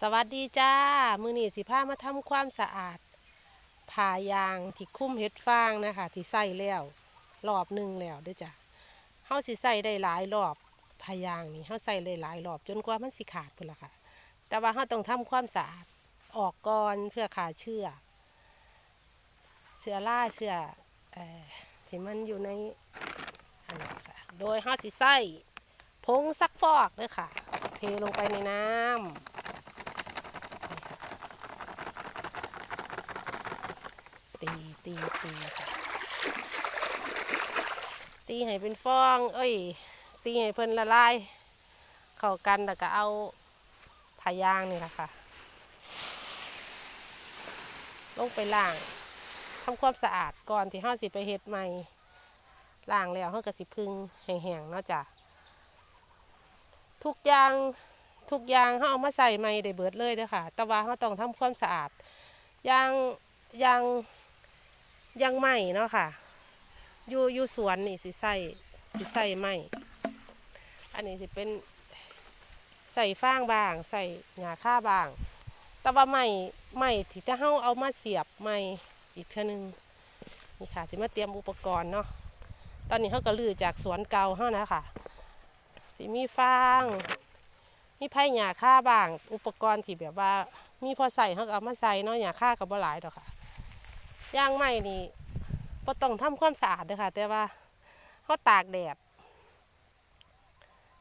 สวัสดีจ้า มือนีสิพามาทำความสะอาดผ่ายางที่คุ้มเห็ดฟางนะคะ ที่ใส่แล้วรอบหนึ่งแล้วด้วยจ้ะเฮาสิใส่ได้หลายรอบผ่ายางนี่เฮาใส่ได้หลายรอบจนกว่ามันสิขาดพุ่นละค่ะ แต่ว่าเฮาต้องทำความสะอาดออกก่อนเพื่อขาเชื้อเชื้อราเชื้อเอ่อที่มันอยู่ในอันนี้ค่ะโดยเฮาสิใส่ผงซักฟอกเด้อค่ะ เทลงไปในน้ำ ตีตีตีค่ะตีให้เป็นฟอง เอ้ย ตีให้เพิ่นละลาย เข้ากันแล้วก็เอาผายางนี่แหละค่ะ ลงไปล้างทำความสะอาดก่อนที่ห้าสิไปเฮ็ดใหม่ล้างแล้วห้าก็สิพึ่งแห้งๆเนาะจ้ะทุกอย่างทุกอย่างเขาเอามาใส่ใหม่ได้เบิดเลยเด้อค่ะ แต่ว่าเขาต้องทำความสะอาด อย่างอย่าง ยังไม่เนาะค่ะ อยู่อยู่สวนนี่สิใส่สิใส่ไม่อันนี้สิเป็นใส่ฟางบาง ใส่หญ้าค่าบาง แต่ว่าไม่ไม่ที่จะเฮาเอามาเสียบไม่อีกเท่านึงนี่ค่ะสิมาเตรียมอุปกรณ์เนาะตอนนี้เขาก็ลือจากสวนเก่าเฮานะค่ะสิมีฟางมีไผ่หญ้าค่าบาง อุปกรณ์ที่แบบว่า มีพอใส่เขาเอามาใส่เนาะหญ้าค่ากับบ่หลายดอกค่ะ ย่างไหม้นี่ก็ต้องทำความสะอาดเลยค่ะ แต่ว่าเขาตากแดด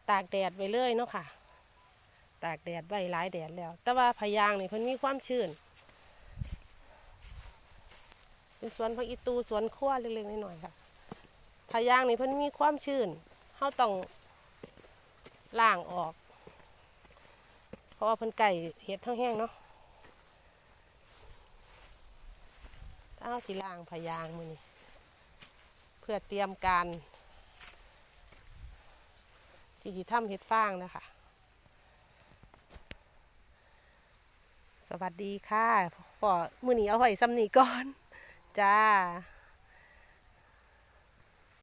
ตากแดดไว้เลยเนาะค่ะ ตากแดดไว้หลายแดดแล้ว แต่ว่าพะยางนี่เพิ่นมีความชื้น เป็นสวนพักอีตูสวนขั้วเล็กๆน้อยๆค่ะพะยางนี่เพิ่นมีความชื้นเขาต้องล้างออก เพราะว่าเพิ่นไก่เห็ดทั้งแห้งเนาะ อาสีล่างพยางมือนี่เพื่อเตรียมการที่จะทำเห็ดฟางนะคะ สวัสดีค่ะพอมือนี้เอาไว้ซ้ำนีก่อน จ้า